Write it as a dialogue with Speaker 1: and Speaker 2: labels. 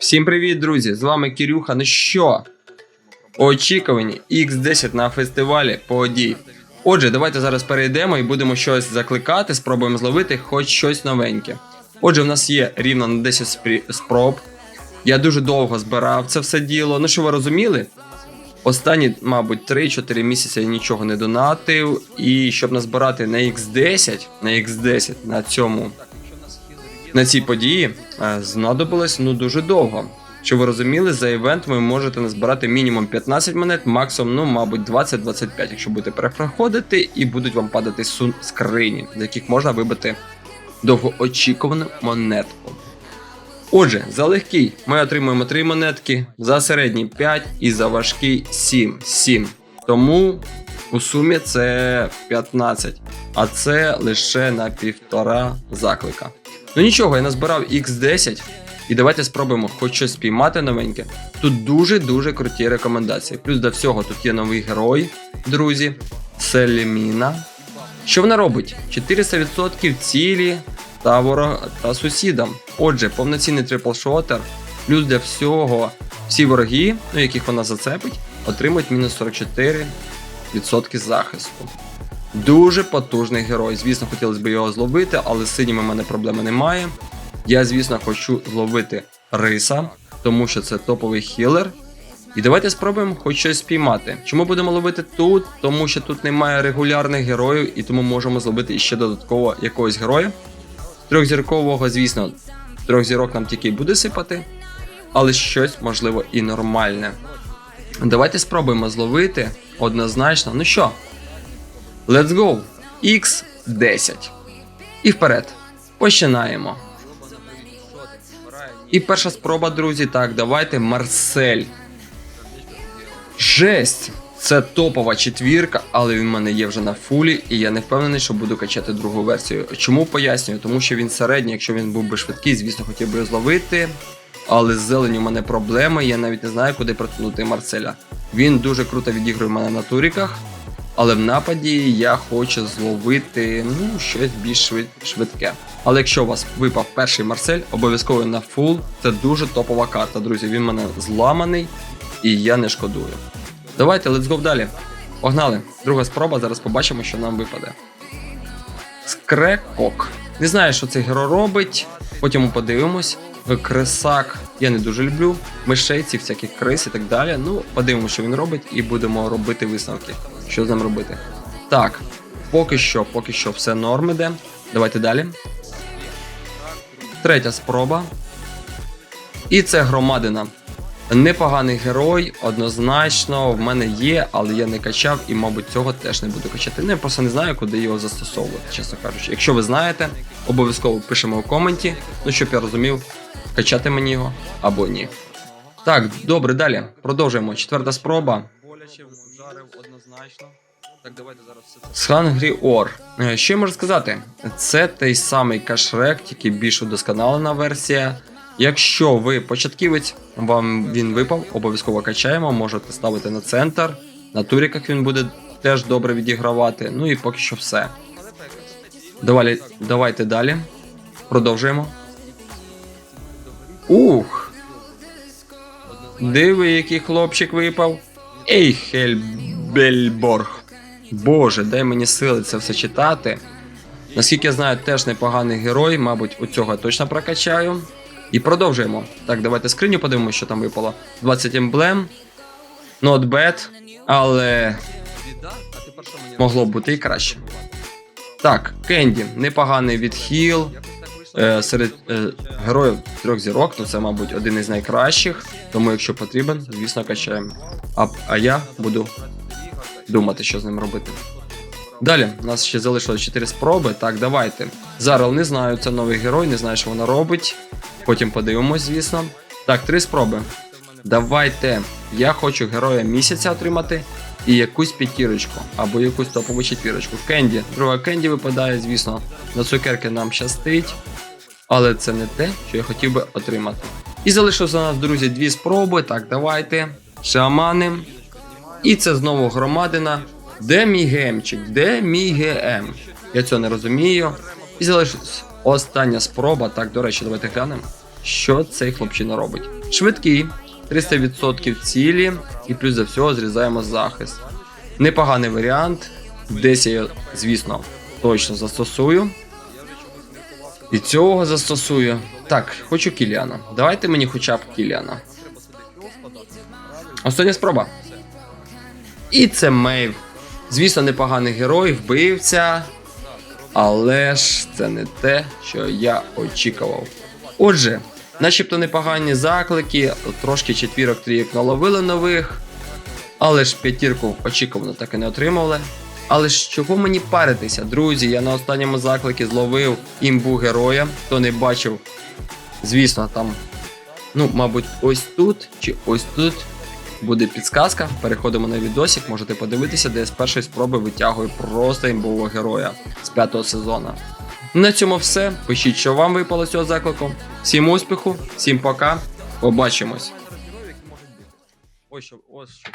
Speaker 1: Всім привіт, друзі! З вами Кирюха. Ну що? Очікувані X10 на фестивалі подій. Отже, давайте зараз перейдемо і будемо щось закликати, спробуємо зловити хоч щось новеньке. Отже, в нас є рівно на 10 спрі- спроб. Я дуже довго збирав це все діло. Ну, що ви розуміли? Останні, мабуть, 3-4 місяці я нічого не донатив. І щоб назбирати на X10, на X10 на цьому на цій події е, знадобилось ну дуже довго. Щоб ви розуміли, за івент ви можете назбирати мінімум 15 монет, максимум, ну, мабуть, 20-25, якщо будете перепроходити, і будуть вам падати сун скрині, з яких можна вибити довгоочікувану монетку. Отже, за легкий ми отримуємо 3 монетки, за середній 5 і за важкий 7. 7. Тому у сумі це 15, а це лише на півтора заклика. Ну нічого, я назбирав X10, і давайте спробуємо хоч щось спіймати новеньке. Тут дуже-дуже круті рекомендації. Плюс до всього тут є новий герой, друзі, Селіміна. Що вона робить? 400% цілі та ворог та сусідам. Отже, повноцінний триплшотер, плюс для всього всі вороги, ну яких вона зацепить, отримують мінус 44% захисту. Дуже потужний герой. Звісно, хотілося б його зловити, але з синіми в мене проблеми немає. Я, звісно, хочу зловити риса, тому що це топовий хілер. І давайте спробуємо хоч щось спіймати. Чому будемо ловити тут? Тому що тут немає регулярних героїв, і тому можемо зловити ще додатково якогось героя. Трьохзіркового, звісно, трьох зірок нам тільки буде сипати, але щось можливо і нормальне. Давайте спробуємо зловити однозначно. Ну що, Let's go! X10. І вперед. Починаємо. І перша спроба, друзі. Так, давайте Марсель. Жесть! Це топова четвірка, але він в мене є вже на фулі, і я не впевнений, що буду качати другу версію. Чому пояснюю? Тому що він середній, якщо він був би швидкий, звісно, хотів би його зловити. Але з зеленю в мене проблеми, я навіть не знаю, куди протягнути Марселя. Він дуже круто відігрує мене на туріках, але в нападі я хочу зловити ну, щось більш швидке. Але якщо у вас випав перший Марсель, обов'язково на фул. Це дуже топова карта, друзі. Він мене зламаний і я не шкодую. Давайте, let's go далі. Погнали. Друга спроба, зараз побачимо, що нам випаде. Скрекок. Не знаю, що цей герой робить. Потім подивимось. Крисак я не дуже люблю. Мишей, ці всякі крис і так далі. Ну, подивимося, що він робить, і будемо робити висновки. Що ним робити. Так, поки що, поки що все норм іде. Давайте далі. Третя спроба. І це громадина. Непоганий герой, однозначно, в мене є, але я не качав і, мабуть, цього теж не буду качати. Ну, я просто не знаю, куди його застосовувати, чесно кажучи. Якщо ви знаєте, обов'язково пишемо у коменті, ну щоб я розумів, качати мені його або ні. Так, добре, далі. Продовжуємо. Четверта спроба. Боляче однозначно. Так, давайте зараз все це. Схангрі Ор. Е, Що я можу сказати? Це той самий кашрек, тільки більш удосконалена версія. Якщо ви початківець, вам він випав, обов'язково качаємо, можете ставити на центр. На туріках він буде теж добре відігравати. Ну і поки що все. Давай, давайте далі. Продовжуємо. Ух! Диви, який хлопчик випав. Ей, Хельбельборг. Боже, дай мені сили це все читати. Наскільки я знаю, теж непоганий герой, мабуть, у цього я точно прокачаю. І продовжуємо. Так, давайте скриню подивимося, що там випало. 20 емблем. Not bad, але могло б бути і краще. Так, Кенді, непоганий відхіл. Е, серед е, героїв трьох зірок, то це, мабуть, один із найкращих. Тому, якщо потрібен, звісно, качаємо. А, а я буду думати, що з ним робити. Далі, у нас ще залишилось 4 спроби. Так, давайте. Зарел не знаю, це новий герой, не знаю, що вона робить. Потім подивимось, звісно. Так, три спроби. Давайте. Я хочу героя місяця отримати і якусь п'ятірочку або якусь топову четвірочку. Кенді. Друга Кенді випадає, звісно. На цукерки нам щастить. Але це не те, що я хотів би отримати. І залишилося у нас, друзі, дві спроби. Так, давайте. Шамани. І це знову громадина. Де мій гемчик? Де мій ГМ? Я цього не розумію. І залишилась остання спроба. Так, до речі, давайте глянемо. що цей хлопчина робить. Швидкий, 300% цілі, і плюс за всього зрізаємо захист. Непоганий варіант. Десь я, звісно, точно застосую. І цього застосую. Так, хочу Кіліана. Давайте мені хоча б Кіліана. Остання спроба. І це Мейв. Звісно, непоганий герой, вбивця. Але ж це не те, що я очікував. Отже, начебто непогані заклики, трошки четвірок трійок наловили нових, але ж п'ятірку очікувано так і не отримали. Але ж чого мені паритися, друзі? Я на останньому закликі зловив імбу героя, хто не бачив, звісно, там, ну, мабуть, ось тут чи ось тут буде підсказка. Переходимо на відосик, можете подивитися, де я з першої спроби витягую просто імбового героя з п'ятого сезону. На цьому все. Пишіть, що вам випало з цього заклику. Всім успіху, всім пока. Побачимось. Ось що, ось що